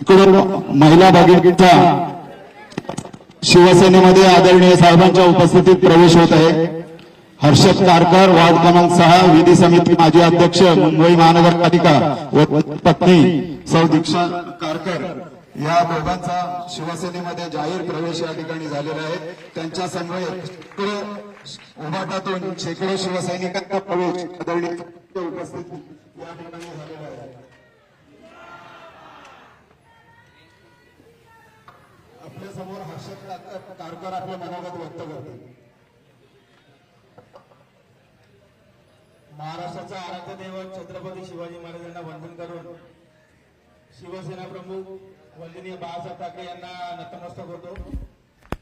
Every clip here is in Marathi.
इकडून महिला भागीचा शिवसेनेमध्ये आदरणीय साहेबांच्या उपस्थितीत प्रवेश होत आहे. हर्षद कारकर वार्ड क्रमांक सहा विधी समिती माजी अध्यक्ष मुंबई महानगरपालिका व पत्नी सौ दीक्षा कारकर. या दोघांचा शिवसेनेमध्ये जाहीर प्रवेश या ठिकाणी झालेला आहे. त्यांच्या समवेत उभाटातून शेकडो शिवसैनिकांचा प्रवेश आदरणीय या ठिकाणी झालेला आहे. आपल्यासमोर हर्षद कारकर आपल्या मनोगत व्यक्त करते महाराष्ट्राचा आराध्य दैवत छत्रपती शिवाजी महाराजांना वंदन करून शिवसेना प्रमुख बाळासाहेब ठाकरे यांना नतमस्तक होतो.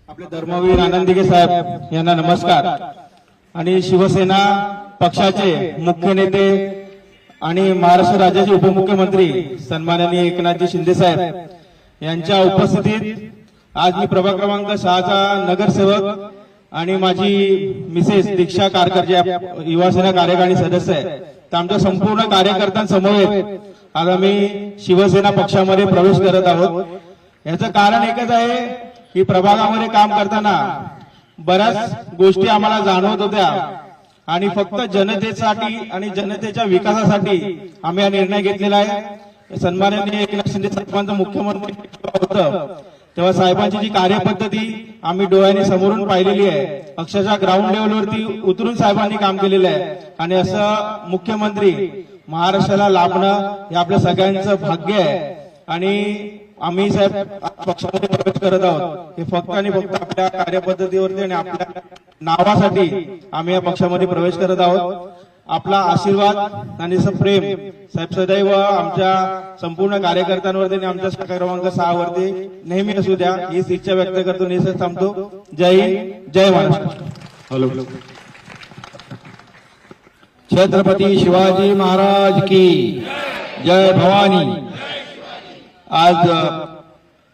आपले धर्मवीर आनंदिगे साहेब यांना नमस्कार. आणि शिवसेना पक्षाचे मुख्य नेते आणि महाराष्ट्र राज्याचे उपमुख्यमंत्री सन्माननीय एकनाथजी शिंदे साहेब यांच्या उपस्थितीत आज मी प्रभाग क्रमांक सहाचा नगरसेवक आणि माझी मिसेस दीक्षा कारकर ज्या युवासेना कार्यकारिणी सदस्य आहे. तर आमच्या संपूर्ण कार्यकर्त्यांसमोर आज आम्ही शिवसेना पक्षामध्ये प्रवेश करत आहोत. याचं कारण एकच आहे की प्रभागामध्ये काम करताना बऱ्याच गोष्टी आम्हाला जाणवत होत्या आणि फक्त जनतेसाठी आणि जनतेच्या विकासासाठी आम्ही हा निर्णय घेतलेला आहे. सन्माननीय एकनाथ शिंदे साहेबांचं मुख्यमंत्री होतं. तेव्हा साहेबांची जी कार्यपद्धती आम्ही डोळ्याने समोरून पाहिलेली आहे. अक्षरशः ग्राउंड लेवलवरती उतरून साहेबांनी काम केलेलं आहे. आणि असं मुख्यमंत्री महाराष्ट्राला लाभणं हे आपल्या सगळ्यांचं भाग्य आहे. आणि आम्ही साहेब पक्षामध्ये प्रवेश करत आहोत. हे फक्त आणि फक्त आपल्या कार्यपद्धतीवरती आणि आपल्या नावासाठी आम्ही या पक्षामध्ये प्रवेश करत आहोत. आपला आशीर्वाद आणि प्रेम साहेब सदैव आमच्या संपूर्ण कार्यकर्त्यांवरती आणि आमच्या क्रमांक सहा वरती नेहमी असू द्या हीच इच्छा व्यक्त करतो निसर्ग थांबतो. जय हिंद जय महाराष्ट्र. हॅलो. छत्रपती शिवाजी महाराज की जय भवानी. आज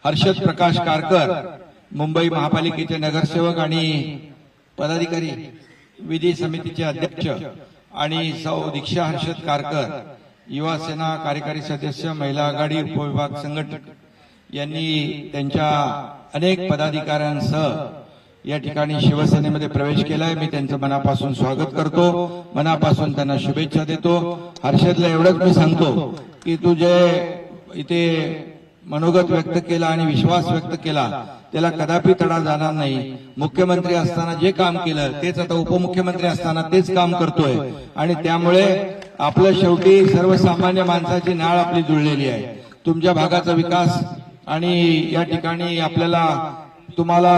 हर्षद प्रकाश कारकर मुंबई महापालिकेचे नगरसेवक आणि पदाधिकारी विधी समितीचे अध्यक्ष आणि सौ दीक्षा हर्षद कारकर युवा सेना कार्यकारी सदस्य महिला आघाडी उपविभाग संघटक यांनी त्यांच्या अनेक पदाधिकाऱ्यांसह या ठिकाणी शिवसेनेमध्ये प्रवेश केलाय. मी त्यांचं मनापासून स्वागत करतो. मनापासून त्यांना शुभेच्छा देतो. हर्षदला एवढंच मी सांगतो की तू जे इथे मनोगत व्यक्त केला आणि विश्वास व्यक्त केला त्याला कदापि तडा जाणार नाही. मुख्यमंत्री असताना जे काम केलं तेच आता उपमुख्यमंत्री असताना तेच काम करतोय. आणि त्यामुळे आपलं शेवटी सर्वसामान्य माणसाची नाळ आपली जुळलेली आहे. तुमच्या भागाचा विकास आणि या ठिकाणी आपल्याला तुम्हाला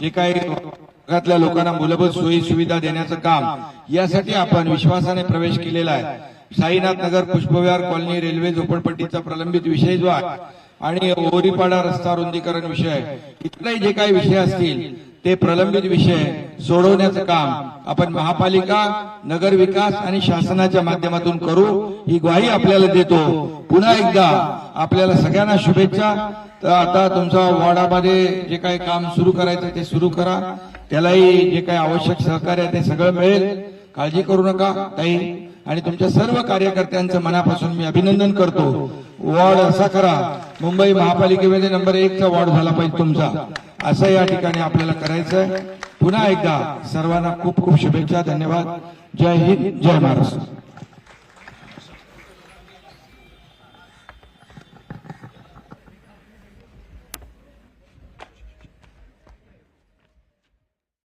जे काही भागातल्या लोकांना मूलभूत सोयी सुविधा देण्याचं काम यासाठी आपण विश्वासाने प्रवेश केलेला आहे. साईनाथ नगर पुष्पविहार कॉलनी रेल्वे झोपडपट्टीचा प्रलंबित विषय जो आहे आणि ओरीपाडा रस्ता रुंदीकरण विषय इतरही जे काही विषय असतील ते प्रलंबित विषय सोडवण्याचं काम आपण महापालिका नगर विकास आणि शासनाच्या माध्यमातून करू. ही ग्वाही आपल्याला देतो. पुन्हा एकदा आपल्याला सगळ्यांना शुभेच्छा. तर आता तुमचा वॉर्डामध्ये जे काही काम सुरू करायचं ते सुरू करा. त्यालाही जे काही आवश्यक सहकार्य आहे ते सगळं मिळेल. काळजी करू नका ताई. आणि तुमच्या सर्व कार्यकर्त्यांचं मनापासून मी अभिनंदन करतो. वॉर्ड असा करा. मुंबई महापालिकेमध्ये नंबर एकचा वॉर्ड झाला पाहिजे तुमचा. असं या ठिकाणी आपल्याला करायचं आहे पुन्हा एकदा सर्वांना खूप खूप शुभेच्छा धन्यवाद. जय हिंद जय महाराष्ट्र.